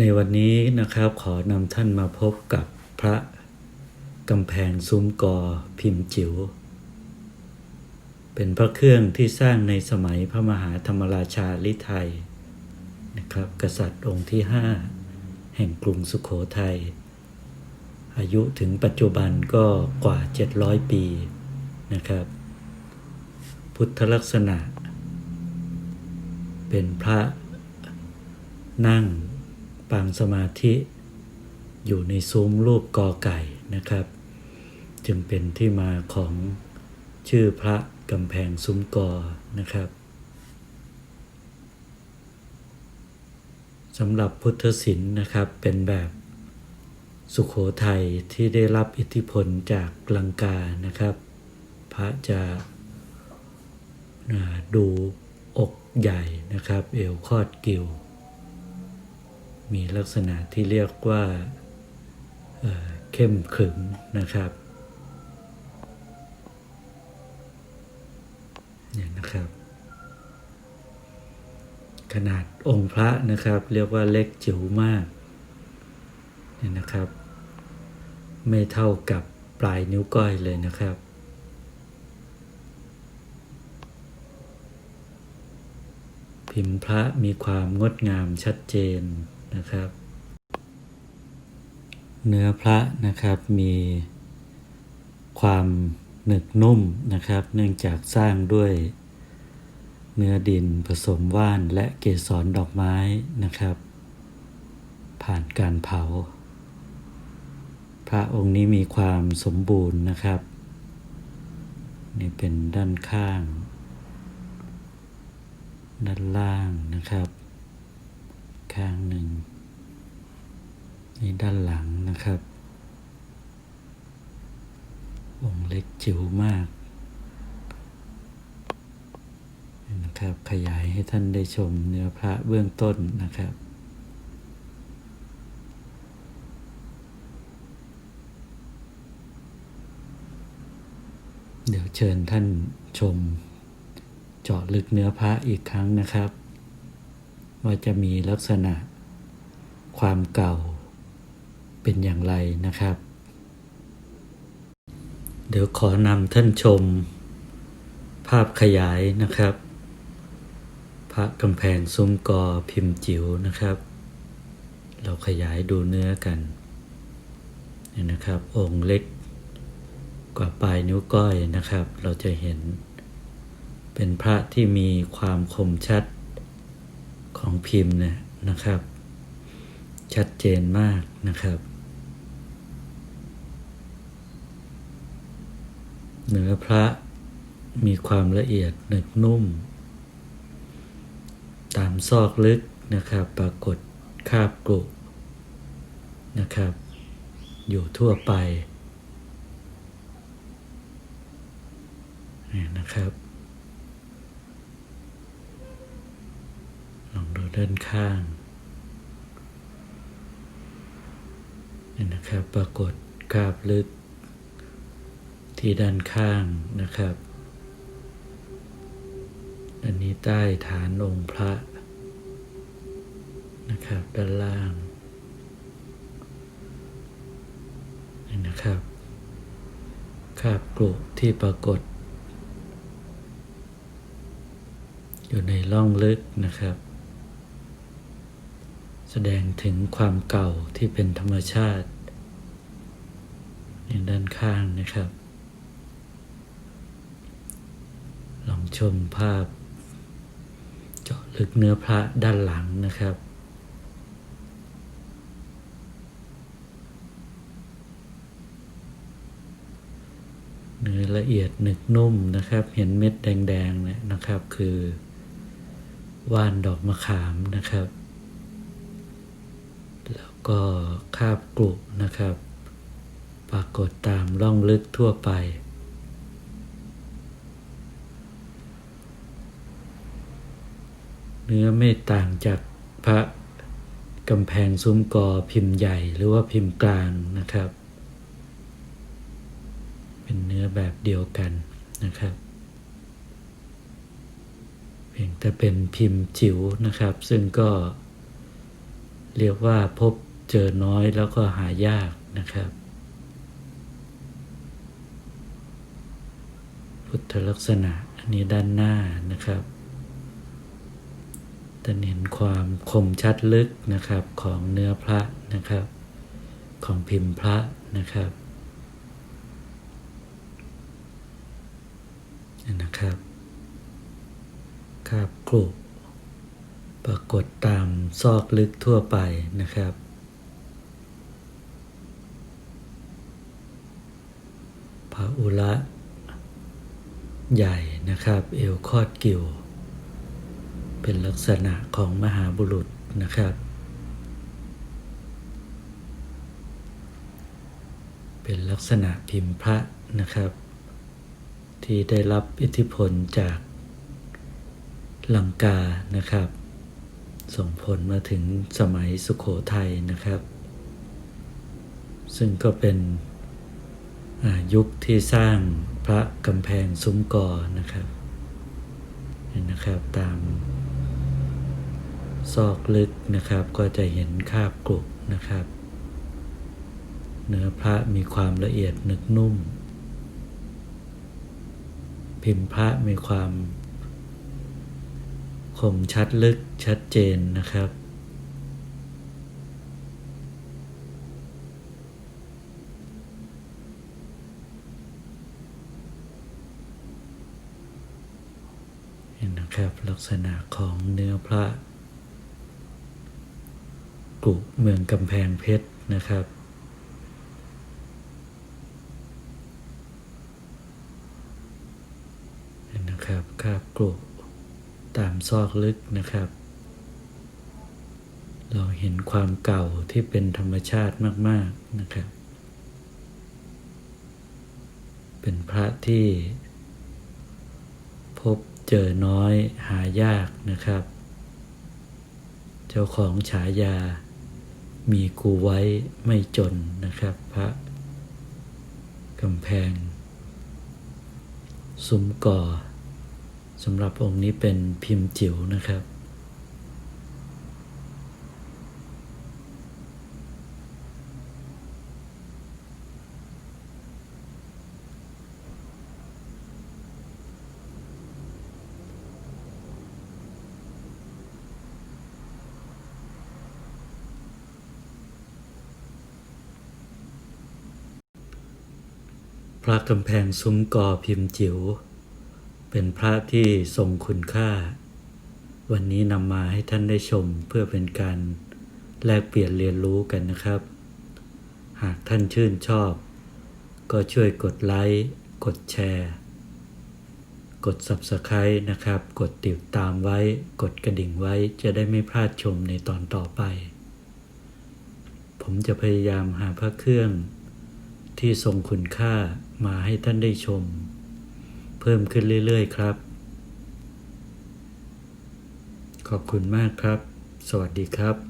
ในวันนี้นะครับขอนำท่านมาพบกับพระกำแพงซุ้มกอพิมพ์จิ๋ว เป็นพระเครื่องที่สร้างในสมัยพระมหาธรรมราชาลิไทยนะครับ กษัตริย์องค์ที่ 5 แห่งกรุงสุขโขทัยอายุถึงปัจจุบันก็กว่า 700 ปีนะครับ พุทธลักษณะ เป็นพระนั่ง ปางสมาธิ อยู่ในซุ้มรูปกอไก่นะครับ จึงเป็นที่มาของชื่อพระกำแพงซุ้มกอนะครับสำหรับพุทธศิลป์นะครับเป็นแบบสุขโขทัยที่ได้รับอิทธิพลจากลังกานะครับ พระจะดูอกใหญ่นะครับ เอวคอดกิว มีลักษณะที่เรียกว่าเเข้มขรึมนะครับ เนี่ยนะครับ ขนาดองค์พระนะครับ เรียกว่าเล็กจิ๋วมาก เนี่ยนะครับ ไม่เท่ากับปลายนิ้วก้อยเลยนะครับพิมพ์พระมีความงดงามชัดเจน นะครับ เนื้อพระนะครับมีความหนึกนุ่มนะครับ เนื่องจากสร้างด้วยเนื้อดินผสมว่านและเกสรดอกไม้นะครับ ผ่านการเผา พระองค์นี้มีความสมบูรณ์นะครับ นี่เป็นด้านข้าง ด้านล่างนะครับ ข้างหนึ่งนี่ด้านหลังนะครับองเล็กจิ๋วมากนะครับ ขยายให้ท่านได้ชมเนื้อพระเบื้องต้นนะครับ เดี๋ยวเชิญท่านชม เจาะลึกเนื้อพระอีกครั้งนะครับ ว่าจะมีลักษณะความเก่าเป็นอย่างไรนะครับ เดี๋ยวขอนำท่านชม ภาพขยายนะครับ พระกำแพงซุ้มกอพิมพ์จิ๋วนะครับ เราขยายดูเนื้อกันนี่นะครับ องค์เล็กกว่าปลายนิ้วก้อยนะครับ เราจะเห็น เป็นพระที่มีความคมชัด ของพิมพ์เนี่ยนะครับ ชัดเจนมากนะครับเนื้อพระมีความละเอียดหนึบนุ่ม ตามซอกลึกนะครับ ปรากฏคาบกรุนะครับ อยู่ทั่วไปนี่นะครับ ด้านข้างนี่นะครับ ปรากฏคราบลึก ที่ด้านข้างนะครับ อันนี้ใต้ฐานองค์พระนะครับ ด้านล่างนี่นะครับคราบกรุที่ปรากฏ อยู่ในร่องลึกนะครับ แสดงถึงความเก่าที่เป็นธรรมชาติในด้านข้างนะครับ ลองชมภาพ เจาะลึกเนื้อพระด้านหลังนะครับเนื้อละเอียดหนึกนุ่มนะครับ เห็นเม็ดแดงๆเนี่ยนะครับ คือ ว่านดอกมะขามนะครับ แล้วก็คาบกรุนะครับ ปรากฏตามร่องลึกทั่วไป เนื้อไม่ต่างจากพระกำแพงซุ้มกอพิมพ์ใหญ่หรือว่าพิมพ์กลางนะครับ เป็นเนื้อแบบเดียวกันนะครับ เพียงแต่เป็นพิมพ์จิ๋วนะครับ ซึ่งก็ เรียกว่าพบเจอน้อยแล้วก็หายากนะครับ พุทธลักษณะอันนี้ด้านหน้านะครับจะเห็นความคมชัดลึกนะครับของเนื้อพระนะครับ ของพิมพ์พระนะครับนี่นะครับคาบกรุบ ปรากฏตามซอกลึกทั่วไปนะครับ พระอุระใหญ่นะครับ เอวคอดกิวเป็นลักษณะของมหาบุรุษนะครับ เป็นลักษณะพิมพ์พระนะครับ ที่ได้รับอิทธิพลจากลังกานะครับ ส่งผลมาถึงสมัยสุขโขทัยนะครับ ซึ่งก็เป็นยุคที่สร้างพระกำแพงซุ้มกอนะครับเห็นนะครับตามซอกลึกนะครับก็จะเห็นคาบกรุบนะครับ เนื้อพระมีความละเอียดนึกนุ่ม พิมพ์พระมีความ คมชัดลึกชัดเจนนะครับ เห็นนะครับลักษณะของเนื้อพระกรุเมืองกำแพงเพชรนะครับเห็นนะครับคาบกรุ ตามซอกลึกนะครับ เราเห็นความเก่าที่เป็นธรรมชาติมาก ๆนะครับ เป็นพระที่ พบเจอน้อยหายากนะครับ เจ้าของฉายามีกูไว้ไม่จนนะครับ พระกำแพงซุ้มก่อ สำหรับองค์นี้เป็นพิมพ์จิ๋วนะครับ พระกำแพงซุ้มกอพิมพ์จิ๋ว เป็นพระที่ทรงคุณค่า วันนี้นำมาให้ท่านได้ชมเพื่อเป็นการแลกเปลี่ยนเรียนรู้กันนะครับ หากท่านชื่นชอบ ก็ช่วยกดไลค์ กดแชร์ กด Subscribe นะครับ กดติดตามไว้ กดกระดิ่งไว้จะได้ไม่พลาดชมในตอนต่อไป ผมจะพยายามหาพระเครื่องที่ทรงคุณค่ามาให้ท่านได้ชม พิ่มขึ้นเรื่อย ๆ ครับ ขอบคุณมากครับ สวัสดีครับ